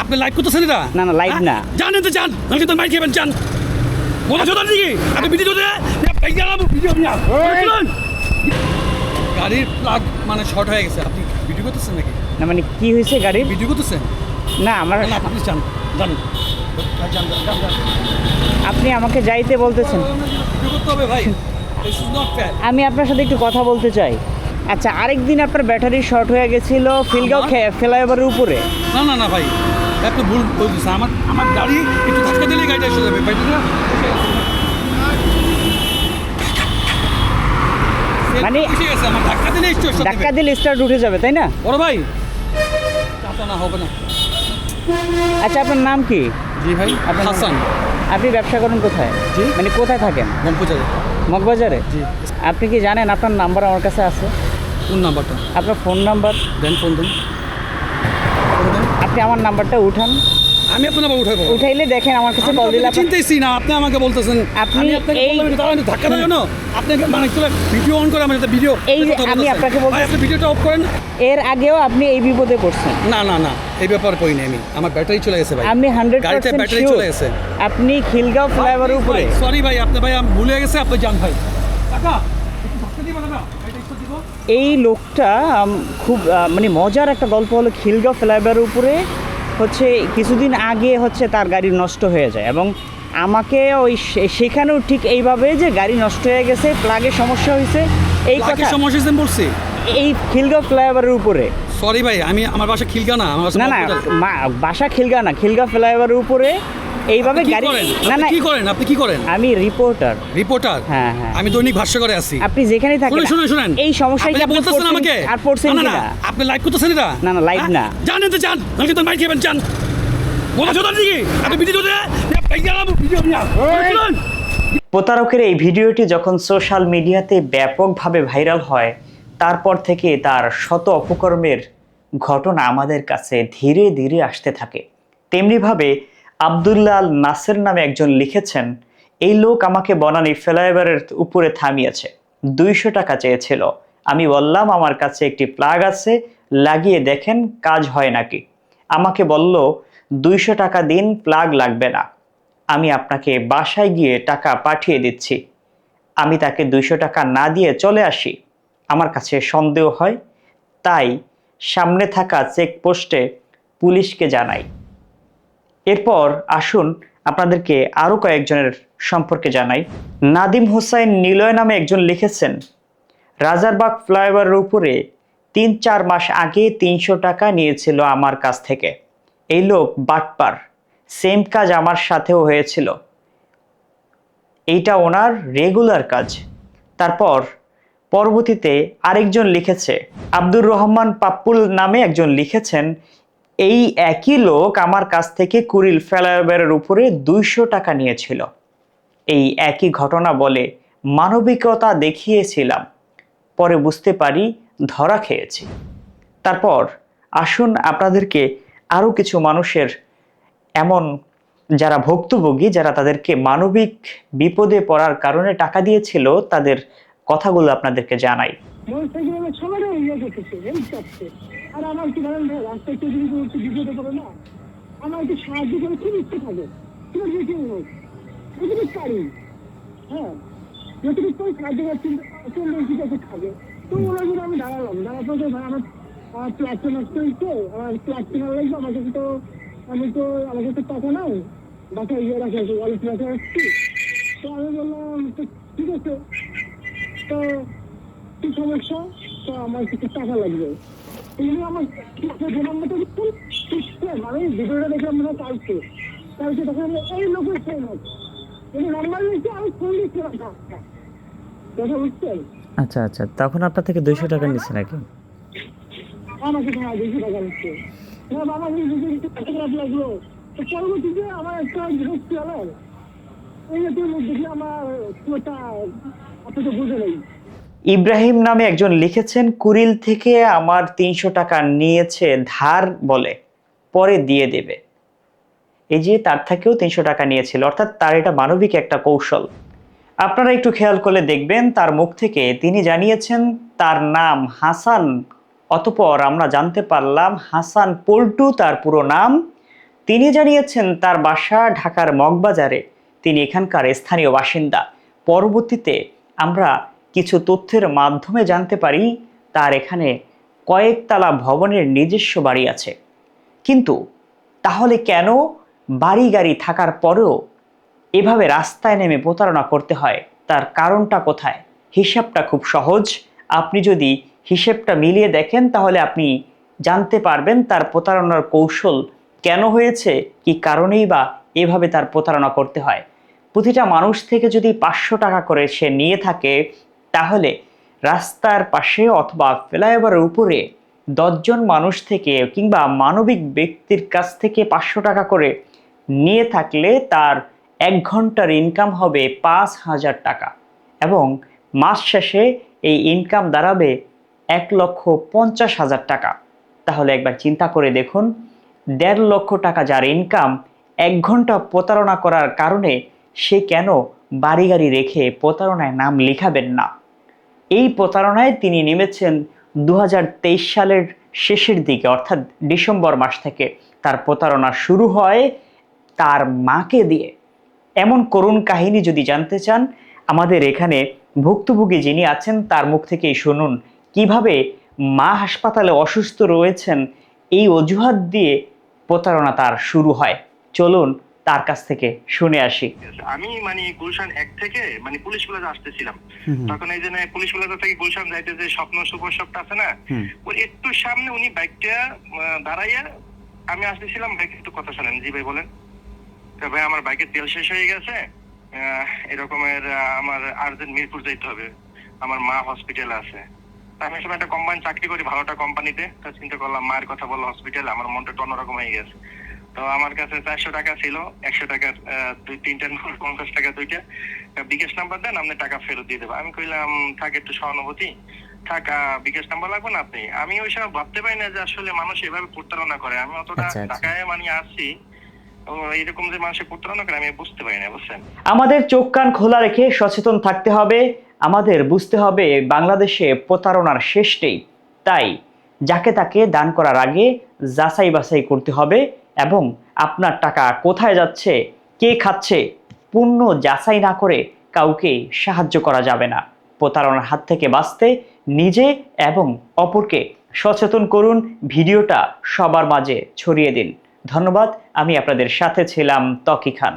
আপনি লাইভ করতেছেন এটা? না, না, live হ্যাঁ? না। জানেন তো যান নাহলে কিন্তু মাইক খেবেন যান বলা চোদার দিকে আপনি ভিডিও দিয়ে ভিডিও। গাড়ির প্লাগ মানে শর্ট হয়ে গেছে। আপনি ভিডিও করতেছেন নাকি? না মানে কি হয়েছে গাড়ির? ভিডিও করতেছেন? না আমার না আপনি যান যান আপনি আমাকে যাইতে বলতেছেন। ভিডিও করতে হবে ভাই। দিস ইজ নট ফেয়ার আমি আপনার সাথে একটু কথা বলতে চাই। আচ্ছা আরেকদিন আপনার ব্যাটারি শর্ট হয়ে গেছিল ফিলগাঁও? ফ্লাইওভারের উপরে। না না না ভাই। আপনি ভুল বলতেছেন আমার আমার গাড়ি একটু ধাক্কা দিলে গাড়িটা এসে যাবে ভাই ঠিক মানে- আমার ধাক্কা দিলে একটু ধাক্কা দিলে স্টার্ট উঠে যাবে তাই না? বড় ভাই চাপা না হবে না। আচ্ছা আপনার নাম কি? জি ভাই আপনার হাসান। আপনি ব্যবসা করেন কোথায়? জি। মানে কোথায় থাকেন? গম্পুচারে মগবাজারে? জি। আপনি কি জানেন আপনার নাম্বার আমার কাছে আছে? কোন নাম্বারটা? আপনার ফোন নাম্বার দেন ফোন দেন। আপনি আমার নাম্বারটা উঠান। আমি আপনার নাম্বার উঠাবো। উঠাইলে দেখেন আমার কাছে কল দিলে আপনাকে আপনার- চিনতেছি না আপনি আমাকে বলতেছেন। আপনি আমি আপনাকে এই- বললাম, দাঁড়ান, ধাক্কা দেওয়ার জন্য আপনি মানে ভিডিও অন করে আমার একটা ভিডিও এই আমি আপনাকে বলতেছি- আপনি ভিডিওটা অফ করেন। এর আগেও আপনি এই বিপদে পড়ছেন। না না না এই ব্যাপার করিনি আমি। আমার ব্যাটারি চলে গেছে ভাই। আমি হান্ড্রেড গাড়িতে পার্সেন্ট ব্যাটারি চলে গেছে। আপনি খিলগাঁও ফ্লাইওভারের উপরে সরি ভাই আপনি ভাই আমি ভুলে গেছে আপনি যান ভাই। কাকা একটু ধাক্কা দিবা কাকা গাড়িটা একটু দিব এই লোকটা খুব মানে মজার একটা গল্প হলো খিলগাঁও ফ্লাইওভারের উপরে হচ্ছে কিছুদিন আগে হচ্ছে তার গাড়ি নষ্ট হয়ে যায় এবং আমাকে ওই সেখানেও ঠিক এইভাবে যে গাড়ি নষ্ট হয়ে গেছে প্লাগের সমস্যা হয়েছে এই কথা সমস্যা বলছি এই খিলগাঁও ফ্লাইওভারের উপরে। সরি ভাই আমি আমার বাসা খিলগা না না না বাসা খিলগাঁও না খিলগাঁও ফ্লাইওভারের উপরে এইভাবে গাড়ি না না কি করেন? আপনি কি করেন? আমি রিপোর্টার রিপোর্টার হ্যাঁ, হ্যাঁ। আমি দৈনিক ভাষ্যকরে আছি। আপনি যেখানেই থাকেন শুনুন শুনুন এই সমস্যায় কি আপনি বলতেছেন আমাকে? আর পড়ছেন না? আপনি লাইভ করতেছেন এটা না, না? না। জানেন তো যান। নাহলে কিন্তু মাইক খেবেন যান বলা দিকে আপনি ভিডিও ভিডিও নিয়ে প্রতারকের এই ভিডিওটি যখন সোশ্যাল মিডিয়াতে ব্যাপকভাবে ভাইরাল হয় তারপর থেকে তার শত অপকর্মের ঘটনা আমাদের কাছে ধীরে ধীরে আসতে থাকে। তেমনিভাবে আবদুল্লাল নাসের নামে একজন লিখেছেন, এই লোক আমাকে বনানী ফ্লাইওভারের উপরে থামিয়েছে, দুইশো টাকা চেয়েছিল। আমি বললাম, আমার কাছে একটি প্লাগ আছে, লাগিয়ে দেখেন কাজ হয় নাকি। আমাকে বলল, দুইশো টাকা দিন, প্লাগ লাগবে না। আমি আপনাকে বাসায় গিয়ে টাকা পাঠিয়ে দিচ্ছি। আমি তাকে দুইশো টাকা না দিয়ে চলে আসি। আমার কাছে সন্দেহ হয়, তাই সামনে থাকা চেকপোস্টে পুলিশকে জানাই। এরপর আসুন আপনাদেরকে আরও কয়েকজনের সম্পর্কে জানাই। নাদিম হোসাইন নিলয় নামে একজন লিখেছেন রাজারবাগ ফ্লাইওভারের উপরে তিন চার মাস আগে তিনশো টাকা নিয়েছিল আমার কাছ থেকে। এই লোক বাটপার, সেম কাজ আমার সাথেও হয়েছিল। এইটা ওনার রেগুলার কাজ। তারপর পরবর্তীতে আরেকজন লিখেছে, আব্দুর রহমান পাপ্পুল নামে একজন লিখেছেন এই একই লোক আমার কাছ থেকে কুড়িল ফ্লাইওভারের উপরে দুইশো টাকা নিয়েছিল। এই একই ঘটনা বলে মানবিকতা দেখিয়েছিলাম। পরে বুঝতে পারি ধরা খেয়েছি। তারপর আসুন আপনাদেরকে আরও কিছু মানুষের এমন যারা ভুক্তভোগী, যারা তাদেরকে মানবিক বিপদে পড়ার কারণে টাকা দিয়েছিল, তাদের কথাগুলো আপনাদেরকে জানাই। মোটরসাইকেলে সবারই ইয়ে দেখেছে হেল্প করছে আর আমার কি ধরেন ভাই রাস্তায় কেউ যদি কোনো একটু বিপদে পড়ে না, আমার একটু সাহায্য করে খুব ইচ্ছে থাকে। কিন্তু যে কেউ হোক যতটুকু পারি। হ্যাঁ যতটুকু পারি সাহায্য করছি চলবে ঠিক আছে খাবে তো ওরা জন্য আমি দাঁড়ালাম। পরে ভাই আমার আমার প্লাস্টার নষ্ট হয়েছে। আমার প্লাস্টার লাগবে আমার তো, আমি তো, আমার কাছে টাকা নাই। বাসায় ইয়ে রাখা আছে ওয়ালেট রাখা আসছি তো আমি বললাম, তো ঠিক আছে। তো কি সমস্যা তো আমার কিছু টাকা লাগবে। এই জন্য আমার সিস্টেম আমি ভিডিওটা দেখলাম মনে হয় কালকে কালকে তখন আমি এই লোকের ফোন এই নাম্বার নিচ্ছে আমি ফোন দিচ্ছিলাম কথা বুঝছেন? আচ্ছা আচ্ছা তখন আপনার থেকে দুইশো টাকা নিচ্ছে নাকি? আমাকে তোমার দুইশো টাকা নিচ্ছে। না বাবা খারাপ লাগল। তো পরবর্তীতে আমার একটা জিনিস এই দেখি আমার পুরোটা আপনি তো বুঝে নেই। ইব্রাহিম নামে একজন লিখেছেন, কুরিল থেকে আমার তিনশো টাকা নিয়েছে, ধার বলে, পরে দিয়ে দেবে। এই যে তার থেকেও তিনশো টাকা নিয়েছিল, অর্থাৎ তার এটা মানবিক একটা কৌশল। আপনারা একটু খেয়াল করলে দেখবেন, তার মুখ থেকে তিনি জানিয়েছেন, তার নাম হাসান, অতপর আমরা জানতে পারলাম হাসান পল্টু, তার পুরো নাম। তিনি জানিয়েছেন, তার বাসা ঢাকার মগবাজারে। তিনি এখানকার স্থানীয় বাসিন্দা। পরবর্তীতে আমরা কিছু তথ্যের মাধ্যমে জানতে পারি তার এখানে কয়েকতলা ভবনের নিজস্ব বাড়ি আছে। কিন্তু তাহলে কেন বাড়ি গাড়ি থাকার পরেও এভাবে রাস্তায় নেমে প্রতারণা করতে হয়? তার কারণটা কোথায়? হিসাবটা খুব সহজ। আপনি যদি হিসেবটা মিলিয়ে দেখেন তাহলে আপনি জানতে পারবেন তার প্রতারণার কৌশল কেন হয়েছে, কি কারণেই বা এভাবে তার প্রতারণা করতে হয়। প্রতিটা মানুষ থেকে যদি পাঁচশো টাকা করে সে নিয়ে থাকে তাহলে রাস্তার পাশে অথবা ফ্লাইওভারের উপরে দশজন মানুষ থেকে কিংবা মানবিক ব্যক্তির কাছ থেকে পাঁচশো টাকা করে নিয়ে থাকলে তার এক ঘণ্টার ইনকাম হবে পাঁচ হাজার টাকা এবং মাস শেষে এই ইনকাম দাঁড়াবে এক লক্ষ পঞ্চাশ হাজার টাকা। তাহলে একবার চিন্তা করে দেখুন, দেড় লক্ষ টাকা যার ইনকাম এক ঘণ্টা প্রতারণা করার কারণে সে কেন বাড়ি গাড়ি রেখে প্রতারণায় নাম লিখাবেন না? এই প্রতারণায় তিনি নেমেছেন দু হাজার তেইশ সালের শেষের দিকে, অর্থাৎ ডিসেম্বর মাস থেকে। তার প্রতারণা শুরু হয় তার মাকে দিয়ে। এমন করুণ কাহিনী যদি জানতে চান, আমাদের এখানে ভুক্তভোগী যিনি আছেন, তার মুখ থেকেই শুনুন। কীভাবে মা হাসপাতালে অসুস্থ রয়েছেন, এই অজুহাত দিয়ে প্রতারণা তার শুরু হয়। চলুন তার কাছ থেকে শুনে আসি। আমি মানে গুলশান এক থেকে মানে পুলিশ প্লাজা আসতেছিলাম। তখন এই যে না পুলিশ প্লাজা থেকে গুলশান যাইতে যে স্বপ্ন সুপার শপটা আছে না? ওই একটু সামনে উনি বাইকটা দাঁড়াইয়া আমি আসতেছিলাম বাইক একটু কথা শোনেন। জি ভাই বলেন। ভাই আমার বাইকের তেল শেষ হয়ে গেছে। এরকমের আমার আর্জেন্ট মিরপুর যাইতে হবে। আমার মা হসপিটালে আছে। আমি সময় একটা কোম্পানি চাকরি করি ভালোটা কোম্পানিতে তা। চিন্তা করলাম মায়ের কথা বলল হসপিটালে আমার মনটা একটু অন্যরকম হয়ে গেছে। তো আমার কাছে চারশো টাকা ছিল একশো টাকার দুই তিনটা নোট পঞ্চাশ টাকা দুইটা। বিকাশ নাম্বার দেন আপনি টাকা ফেরত দিয়ে দেবো আমি কইলাম থাক একটু সহানুভূতি। থাক বিকাশ নাম্বার লাগবে না আপনি। আমি ওই সময় ভাবতে পারি না যে আসলে মানুষ এভাবে প্রতারণা করে। আমি অতটা আচ্ছা, আচ্ছা। টাকায় মানে আসছি এরকম যে মানুষের প্রতারণা করে আমি বুঝতে পারি না বুঝছেন? আমাদের চোখ কান খোলা রেখে সচেতন থাকতে হবে। আমাদের বুঝতে হবে বাংলাদেশে প্রতারণার শেষ নেই। তাই যাকে তাকে দান করার আগে যাচাই বাছাই করতে হবে। এবং আপনার টাকা কোথায় যাচ্ছে, কে খাচ্ছে, পূর্ণ যাচাই না করে কাউকে সাহায্য করা যাবে না। প্রতারণার হাত থেকে বাঁচতে নিজে এবং অপরকে সচেতন করুন, ভিডিওটা সবার মাঝে ছড়িয়ে দিন। ধন্যবাদ, আমি আপনাদের সাথে ছিলাম তকি খান।